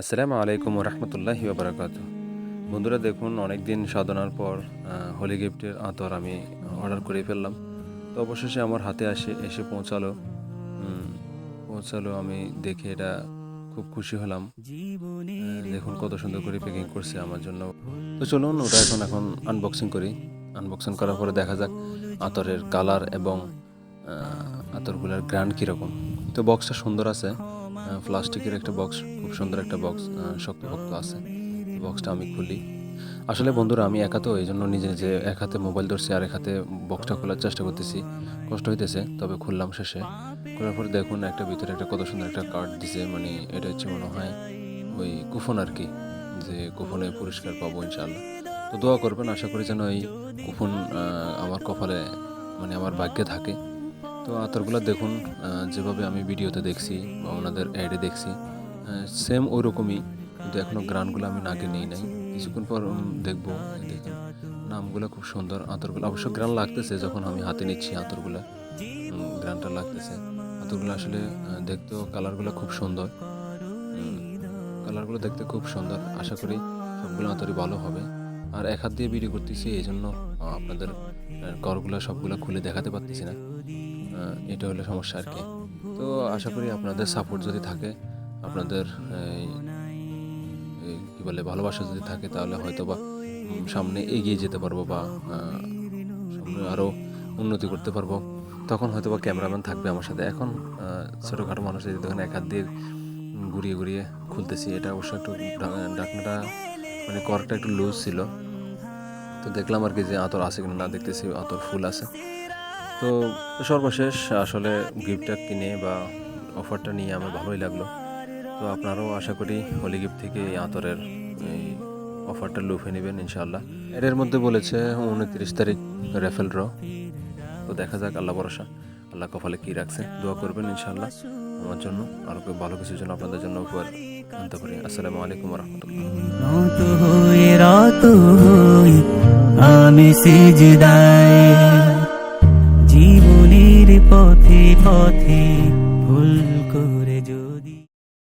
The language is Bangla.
আসসালামু আলাইকুম রহমতুল্লাহি বারাকাত বন্ধুরা দেখুন অনেক দিন সাধনার পর হোলি গিফটের আতর আমি অর্ডার করে ফেললাম। তো অবশেষে আমার হাতে আসে, এসে পৌঁছালো। পৌঁছালো আমি দেখে এটা খুব খুশি হলাম। দেখুন কত সুন্দর করে প্যাকিং করছে আমার জন্য। তো চলুন, ওটা এখন এখন আনবক্সিং করি। আনবক্সিং করার পরে দেখা যাক আতরের কালার এবং আতরগুলোর গ্রান্ড কীরকম। তো বক্সটা সুন্দর আছে। প্লাস্টিকের একটা বক্স খুব সুন্দর একটা বক্স শক্তভক্ত আছে। বক্সটা আমি খুলি। আসলে বন্ধুরা, আমি একা তো এই জন্য নিজে নিজে এক হাতে মোবাইল ধরছি আর এক হাতে বক্সটা খোলার চেষ্টা করতেছি। কষ্ট হইতেছে, তবে খুললাম শেষে। খোলার পর দেখুন একটা ভিতরে একটা কত সুন্দর একটা কার্ড দিছে মানে এটা হচ্ছে মনে হয় ওই কুফন আর কি, যে কুফনে পুরস্কার পাবো ইনশাল্লাহ তো দোয়া করবেন, আশা করি যেন এই কুফন আমার কপালে মানে আমার ভাগ্যে থাকে। তো আতরগুলো দেখুন যেভাবে আমি ভিডিওতে দেখছি বা ওনাদের অ্যাডে দেখছি সেম ওই রকমই কিন্তু এখনও গ্রানগুলো আমি নাগে নিই নাই। কিছুক্ষণ পর দেখব নামগুলো খুব সুন্দর আতরগুলো। অবশ্য গ্রান লাগতেছে যখন আমি হাতে নিচ্ছি আতরগুলো গ্রানটা লাগতেছে। আতরগুলো আসলে দেখতেও কালারগুলো খুব সুন্দর কালারগুলো দেখতে খুব সুন্দর। আশা করি সবগুলো আতরই ভালো হবে। আর এক হাত দিয়ে বিড়ি করতেছি এই জন্য আপনাদের করগুলো সবগুলো খুলে দেখাতে পারতেছি না। এটা হলো সমস্যা আর কি। তো আশা করি আপনাদের সাপোর্ট যদি থাকে, আপনাদের কি বলে, ভালোবাসা যদি থাকে, তাহলে হয়তো বা সামনে এগিয়ে যেতে পারব বা সামনে আরও উন্নতি করতে পারব। তখন হয়তো বা ক্যামেরাম্যান থাকবে আমার সাথে। এখন ছোটোখাটো মানুষ যদি তখন এক হাত দিয়ে ঘুরিয়ে ঘুরিয়ে খুলতেছি, এটা অবশ্য একটু ডাকনাটা মানে করটা একটু লুজ ছিল। তো দেখলাম আর কি যে আতর আছে কিনা না দেখতেছি, আতর ফুল আছে। তো সর্বশেষ আসলে গিফটটা কিনে বা অফারটা নিয়ে আমার ভালোই লাগল। তো আপনারাও আশা করি হোলি গিফট থেকে এই আতরের এই অফারটা লুফে নেবেন ইনশাল্লাহ এর মধ্যে বলেছে উনত্রিশ তারিখ রেফেল র তো দেখা যাক, আল্লাহ ভরসা। আল্লাহ কপালে কী রাখছে, দোয়া করবেন ইনশাল্লাহ আমার জন্য। আরও ভালো কিছুর জন্য আপনাদের জন্য উপহার আনতে পারি। আসসালামু আলাইকুম রহমতুল্লাহ। পথে পথে ভুল করে